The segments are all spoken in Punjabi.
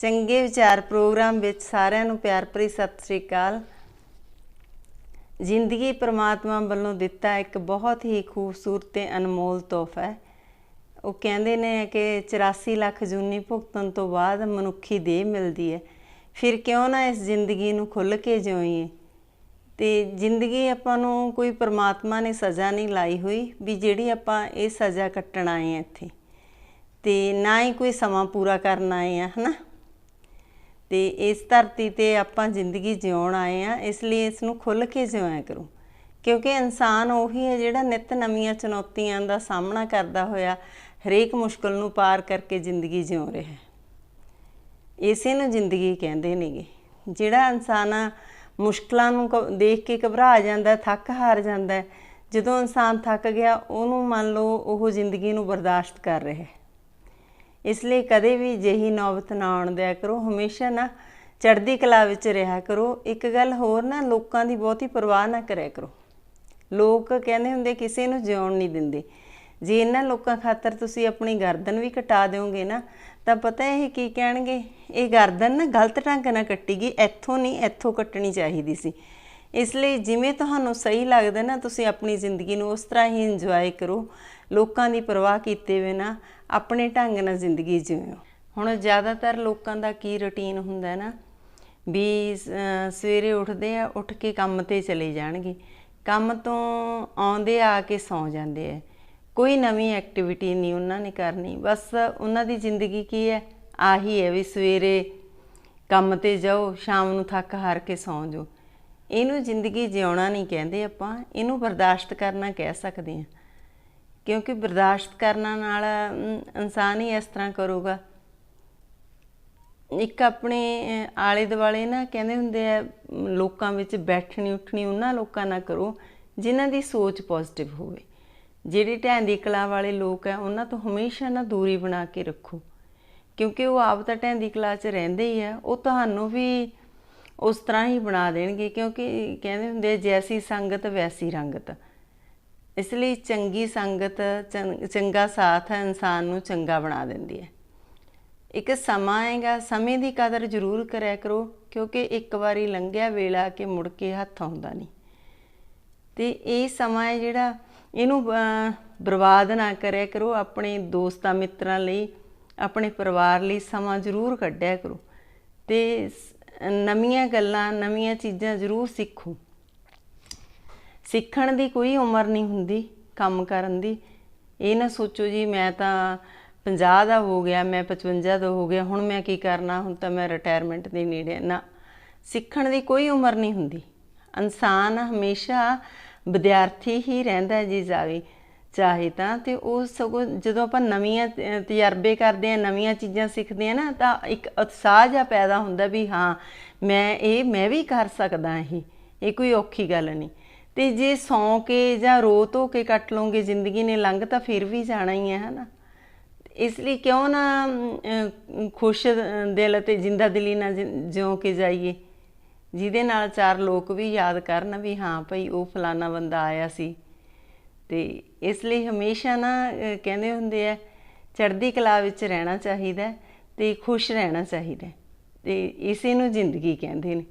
ਚੰਗੇ ਵਿਚਾਰ ਪ੍ਰੋਗਰਾਮ ਵਿੱਚ ਸਾਰਿਆਂ ਨੂੰ ਪਿਆਰ ਭਰੀ ਸਤਿ ਸ੍ਰੀ ਅਕਾਲ। ਜ਼ਿੰਦਗੀ ਪ੍ਰਮਾਤਮਾ ਵੱਲੋਂ ਦਿੱਤਾ ਇੱਕ ਬਹੁਤ ਹੀ ਖੂਬਸੂਰਤ ਤੇ ਅਨਮੋਲ ਤੋਹਫਾ ਹੈ। ਉਹ ਕਹਿੰਦੇ ਨੇ ਕਿ 84 ਲੱਖ ਜੂਨੀ ਭੁਗਤਣ ਤੋਂ ਬਾਅਦ ਮਨੁੱਖੀ ਦੇਹ ਮਿਲਦੀ ਹੈ। ਫਿਰ ਕਿਉਂ ਨਾ ਇਸ ਜ਼ਿੰਦਗੀ ਨੂੰ ਖੁੱਲ੍ਹ ਕੇ ਜਿਉਈਏ? ਤੇ ਜ਼ਿੰਦਗੀ ਆਪਾਂ ਨੂੰ ਕੋਈ ਪਰਮਾਤਮਾ ਨੇ ਸਜ਼ਾ ਨਹੀਂ ਲਾਈ ਹੋਈ ਵੀ ਜਿਹੜੀ ਆਪਾਂ ਇਹ ਸਜ਼ਾ ਕੱਟਣ ਆਏ ਆ ਇੱਥੇ। ਤੇ ਨਾ ਹੀ ਕੋਈ ਸਮਾਂ ਪੂਰਾ ਕਰਨ ਆਏ ਆ ਹਨਾ? ਤੇ ਇਸ ਧਰਤੀ ਤੇ ਆਪਾਂ ਜ਼ਿੰਦਗੀ ਜਿਉਣ ਆਏ ਆ, ਇਸ ਲਈ ਇਸ ਨੂੰ ਖੁੱਲ੍ਹ ਕੇ ਜਿਉਇਆ ਕਰੋ। ਕਿਉਂਕਿ ਇਨਸਾਨ ਉਹੀ ਹੈ ਜਿਹੜਾ ਨਿਤ ਨਵੀਆਂ ਚੁਣੌਤੀਆਂ ਦਾ ਸਾਹਮਣਾ ਕਰਦਾ ਹੋਇਆ, ਹਰੇਕ ਮੁਸ਼ਕਲ ਨੂੰ ਪਾਰ ਕਰਕੇ ਜ਼ਿੰਦਗੀ ਜਿਉ ਰਿਹਾ ਹੈ। ਇਸੇ ਨੂੰ ਜ਼ਿੰਦਗੀ ਕਹਿੰਦੇ ਨੇਗੇ। ਜਿਹੜਾ ਇਨਸਾਨ ਮੁਸ਼ਕਲਾਂ ਨੂੰ ਕ- ਦੇਖ ਕੇ ਘਬਰਾ ਜਾਂਦਾ, ਥੱਕ ਹਾਰ ਜਾਂਦਾ ਜਦੋਂ ਇਨਸਾਨ ਥੱਕ ਗਿਆ, ਉਹਨੂੰ ਮੰਨ ਲਓ ਉਹ ਜ਼ਿੰਦਗੀ ਨੂੰ ਬਰਦਾਸ਼ਤ ਕਰ ਰਿਹਾ ਹੈ। ਇਸ ਲਈ ਕਦੇ ਵੀ ਜਿਹੀ ਨੌਬਤ ਨਾ ਆਉਣ ਦਿਆ ਕਰੋ। ਹਮੇਸ਼ਾ ਨਾ ਚੜ੍ਹਦੀ ਕਲਾ ਵਿੱਚ ਰਿਹਾ ਕਰੋ। ਇੱਕ ਗੱਲ ਹੋਰ ਨਾ, ਲੋਕਾਂ ਦੀ ਬਹੁਤੀ ਪਰਵਾਹ ਨਾ ਕਰਿਆ ਕਰੋ। ਲੋਕ ਕਹਿੰਦੇ ਹੁੰਦੇ, ਕਿਸੇ ਨੂੰ ਜਿਉਣ ਨਹੀਂ ਦਿੰਦੇ। ਜੇ ਇਹਨਾਂ ਲੋਕਾਂ ਖਾਤਰ ਤੁਸੀਂ ਆਪਣੀ ਗਰਦਨ ਵੀ ਕਟਾ ਦਿਓਗੇ ਨਾ, ਤਾਂ ਪਤਾ ਇਹ ਕੀ ਕਹਿਣਗੇ? ਇਹ ਗਰਦਨ ਨਾ ਗਲਤ ਢੰਗ ਨਾਲ ਕੱਟੀ ਗਈ ਇੱਥੋਂ ਨਹੀਂ, ਇੱਥੋਂ ਕੱਟਣੀ ਚਾਹੀਦੀ ਸੀ। ਇਸ ਲਈ ਜਿਵੇਂ ਤੁਹਾਨੂੰ ਸਹੀ ਲੱਗਦਾ ਨਾ, ਤੁਸੀਂ ਆਪਣੀ ਜ਼ਿੰਦਗੀ ਨੂੰ ਉਸ ਤਰ੍ਹਾਂ ਹੀ ਇੰਜੋਏ ਕਰੋ। ਲੋਕਾਂ ਦੀ ਪਰਵਾਹ ਕੀਤੇ ਬਿਨਾ ਆਪਣੇ ਢੰਗ ਨਾਲ ਜ਼ਿੰਦਗੀ ਜਿਉਓ ਹੁਣ ਜ਼ਿਆਦਾਤਰ ਲੋਕਾਂ ਦਾ ਕੀ ਰੁਟੀਨ ਹੁੰਦਾ ਨਾ, ਵੀ ਸਵੇਰੇ ਉੱਠਦੇ ਆ, ਉੱਠ ਕੇ ਕੰਮ ਤੇ ਚਲੇ ਜਾਣਗੇ। ਕੰਮ ਤੋਂ ਆਉਂਦੇ ਆ ਕੇ ਸੌਂ ਜਾਂਦੇ ਆ। ਕੋਈ ਨਵੀਂ ਐਕਟੀਵਿਟੀ ਨਹੀਂ ਉਹਨਾਂ ਨੇ ਕਰਨੀ। ਬਸ ਉਹਨਾਂ ਦੀ ਜ਼ਿੰਦਗੀ ਕੀ ਹੈ? ਆਹੀ ਹੈ ਵੀ ਸਵੇਰੇ ਕੰਮ ਤੇ ਜਾਓ, ਸ਼ਾਮ ਨੂੰ ਥੱਕ ਹਾਰ ਕੇ ਸੌਂ ਜਾਓ। ਇਹਨੂੰ ਜ਼ਿੰਦਗੀ ਜਿਉਣਾ ਨਹੀਂ ਕਹਿੰਦੇ ਆਪਾਂ, ਇਹਨੂੰ ਬਰਦਾਸ਼ਤ ਕਰਨਾ ਕਹਿ ਸਕਦੇ ਹਾਂ। ਕਿਉਂਕਿ ਬਰਦਾਸ਼ਤ ਕਰਨ ਨਾਲ ਇਨਸਾਨ ਹੀ ਇਸ ਤਰ੍ਹਾਂ ਕਰੂਗਾ। ਇੱਕ ਆਪਣੇ ਆਲੇ ਦੁਆਲੇ ਨਾ ਕਹਿੰਦੇ ਹੁੰਦੇ ਆ, ਲੋਕਾਂ ਵਿੱਚ ਬੈਠਣੀ, ਉੱਠਣੀ, ਉਹਨਾਂ ਲੋਕਾਂ ਨਾਲ ਕਰੋ, ਜਿਨ੍ਹਾਂ ਦੀ ਸੋਚ ਪੋਜ਼ਿਟਿਵ ਹੋਵੇ। ਜਿਹੜੇ ਢਹਿੰਦੀ ਕਲਾ ਵਾਲੇ ਲੋਕ ਆ, ਉਹਨਾਂ ਤੋਂ ਹਮੇਸ਼ਾ ਨਾ ਦੂਰੀ ਬਣਾ ਕੇ ਰੱਖੋ। ਕਿਉਂਕਿ ਉਹ ਆਪ ਤਾਂ ਢਹਿੰਦੀ ਕਲਾ 'ਚ ਰਹਿੰਦੇ ਹੀ ਆ, ਉਹ ਤੁਹਾਨੂੰ ਵੀ ਉਸ ਤਰ੍ਹਾਂ ਹੀ ਬਣਾ ਦੇਣਗੇ ਕਿਉਂਕਿ ਕਹਿੰਦੇ ਹੁੰਦੇ ਆ, ਜੈਸੀ ਸੰਗਤ ਵੈਸੀ ਰੰਗਤ। ਇਸ ਲਈ ਚੰਗੀ ਸੰਗਤ ਚੰ- ਚੰਗਾ ਸਾਥ ਹੈ ਇਨਸਾਨ ਨੂੰ ਚੰਗਾ ਬਣਾ ਦਿੰਦੀ ਹੈ। ਇੱਕ ਸਮਾਂ ਆਏਗਾ ਸਮੇਂ ਦੀ ਕਦਰ ਜ਼ਰੂਰ ਕਰਿਆ ਕਰੋ ਕਿਉਂਕਿ ਇੱਕ ਵਾਰੀ ਲੰਘਿਆ ਵੇਲਾ ਕਿ ਮੁੜ ਕੇ ਹੱਥ ਆਉਂਦਾ ਨਹੀਂ। ਤੇ ਇਹ ਸਮਾਂ ਹੈ ਜਿਹੜਾ ਇਹਨੂੰ ਬਰਬਾਦ ਨਾ ਕਰਿਆ ਕਰੋ ਆਪਣੇ ਦੋਸਤਾਂ ਮਿੱਤਰਾਂ ਲਈ ਆਪਣੇ ਪਰਿਵਾਰ ਲਈ ਸਮਾਂ ਜ਼ਰੂਰ ਕੱਢਿਆ ਕਰੋ। ਤੇ ਨਵੀਆਂ ਗੱਲਾਂ, ਨਵੀਆਂ ਚੀਜ਼ਾਂ ਜ਼ਰੂਰ ਸਿੱਖੋ। ਸਿੱਖਣ ਦੀ ਕੋਈ ਉਮਰ ਨਹੀਂ ਹੁੰਦੀ ਕੰਮ ਕਰਨ ਦੀ। ਇਹ ਨਾ ਸੋਚੋ ਜੀ, ਮੈਂ ਤਾਂ 50 ਦਾ ਹੋ ਗਿਆ, ਮੈਂ 55 ਦਾ ਹੋ ਗਿਆ, ਹੁਣ ਮੈਂ ਕੀ ਕਰਨਾ? ਹੁਣ ਤਾਂ ਮੈਂ ਰਿਟਾਇਰਮੈਂਟ ਦੇ ਨੇੜੇ ਹਾਂ। ਨਾ, ਸਿੱਖਣ ਦੀ ਕੋਈ ਉਮਰ ਨਹੀਂ ਹੁੰਦੀ। ਇਨਸਾਨ ਹਮੇਸ਼ਾ ਵਿਦਿਆਰਥੀ ਹੀ ਰਹਿੰਦਾ ਜੀ ਜਾਵੇ। ਚਾਹੇ ਤਾਂ ਤੇ ਉਹ ਸਗੋਂ ਜਦੋਂ ਆਪਾਂ ਨਵੀਆਂ ਤਜਰਬੇ ਕਰਦੇ ਆ ਨਵੀਆਂ ਚੀਜ਼ਾਂ ਸਿੱਖਦੇ ਆ ਨਾ, ਤਾਂ ਇੱਕ ਉਤਸ਼ਾਹ ਜਿਹਾ ਪੈਦਾ ਹੁੰਦਾ ਵੀ ਹਾਂ, ਮੈਂ ਇਹ, ਮੈਂ ਵੀ ਕਰ ਸਕਦਾ ਇਹ ਇਹ ਕੋਈ ਔਖੀ ਗੱਲ ਨਹੀਂ। ਤੇ ਜੇ ਸੌਂ ਕੇ ਜਾਂ ਰੋ ਧੋ ਕੇ ਕੱਟ ਲਓਗੇ ਜ਼ਿੰਦਗੀ ਨੇ ਲੰਘ ਤਾਂ ਫਿਰ ਵੀ ਜਾਣਾ ਹੀ ਹੈ, ਹਨਾ। ਇਸ ਲਈ ਕਿਉਂ ਨਾ ਖੁਸ਼ ਦਿਲ ਤੇ ਜਿੰਦਾ ਦਿਲੀ ਨਾਲ ਜਿ- ਜਿਉਂ ਕੇ ਜਾਈਏ। ਜਿਹਦੇ ਨਾਲ ਚਾਰ ਲੋਕ ਵੀ ਯਾਦ ਕਰਨ ਵੀ ਹਾਂ, ਭਈ ਉਹ ਫਲਾਣਾ ਬੰਦਾ ਆਇਆ ਸੀ। ਤੇ ਇਸ ਲਈ ਹਮੇਸ਼ਾ ਨਾ ਕਹਿੰਦੇ ਹੁੰਦੇ ਆ, ਚੜ੍ਹਦੀ ਕਲਾ ਵਿੱਚ ਰਹਿਣਾ ਚਾਹੀਦਾ ਹੈ ਤੇ ਖੁਸ਼ ਰਹਿਣਾ ਚਾਹੀਦਾ ਹੈ ਤੇ ਇਸੇ ਨੂੰ ਜ਼ਿੰਦਗੀ ਕਹਿੰਦੇ ਨੇ।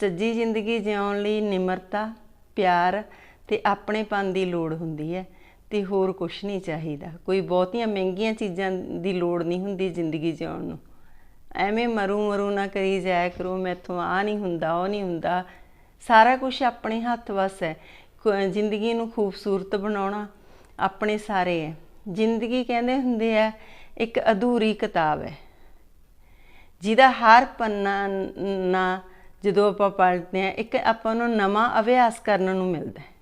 ਸੱਜੀ ਜ਼ਿੰਦਗੀ ਜਿਉਣ ਲਈ ਨਿਮਰਤਾ, ਪਿਆਰ ਤੇ ਆਪਣੇਪਨ ਦੀ ਲੋੜ ਹੁੰਦੀ ਹੈ ਤੇ ਹੋਰ ਕੁਝ ਨਹੀਂ ਚਾਹੀਦਾ। ਕੋਈ ਬਹੁਤੀਆਂ ਮਹਿੰਗੀਆਂ ਚੀਜ਼ਾਂ ਦੀ ਲੋੜ ਨਹੀਂ ਹੁੰਦੀ ਜ਼ਿੰਦਗੀ ਜਿਉਣ ਨੂੰ। ਐਵੇਂ ਮਰੂ ਮਰੂ ਨਾ ਕਰੀ ਜਾਇਆ ਕਰੋ, ਮੈਥੋਂ ਆ ਨਹੀਂ ਹੁੰਦਾ, ਉਹ ਨਹੀਂ ਹੁੰਦਾ। ਸਾਰਾ ਕੁਝ ਆਪਣੇ ਹੱਥ ਵਸ ਹੈ। ਜ਼ਿੰਦਗੀ ਨੂੰ ਖੂਬਸੂਰਤ ਬਣਾਉਣਾ ਆਪਣੇ ਸਾਰੇ ਹੈ। ਜ਼ਿੰਦਗੀ ਕਹਿੰਦੇ ਹੁੰਦੇ ਆ, ਇੱਕ ਅਧੂਰੀ ਕਿਤਾਬ ਹੈ। ਜਿਹਦਾ ਹਰ ਪੰਨਾ ਨਾ ਜਦੋਂ ਆਪਾਂ ਪੜ੍ਹਦੇ ਆ ਇੱਕ ਆਪਾਂ ਨੂੰ ਨਵਾਂ ਅਭਿਆਸ ਕਰਨ ਨੂੰ ਮਿਲਦਾ ਹੈ।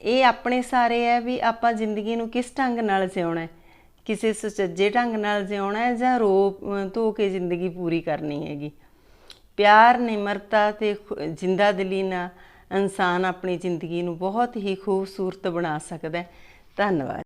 ਇਹ ਆਪਣੇ ਸਾਰੇ ਹੈ ਵੀ ਆਪਾਂ ਜ਼ਿੰਦਗੀ ਨੂੰ ਕਿਸ ਢੰਗ ਨਾਲ ਜਿਉਣਾ ਹੈ? ਕਿਸੇ ਸੁਚੱਜੇ ਢੰਗ ਨਾਲ ਜਿਉਣਾ ਹੈ ਜਾਂ ਰੋ ਧੋ ਕੇ ਜ਼ਿੰਦਗੀ ਪੂਰੀ ਕਰਨੀ ਹੈਗੀ? ਪਿਆਰ, ਨਿਮਰਤਾ ਤੇ ਖੁ- ਜਿੰਦਾ ਦਿਲੀ ਨਾਲ ਇਨਸਾਨ ਆਪਣੀ ਜ਼ਿੰਦਗੀ ਨੂੰ ਬਹੁਤ ਹੀ ਖੂਬਸੂਰਤ ਬਣਾ ਸਕਦਾ ਹੈ। ਧੰਨਵਾਦ।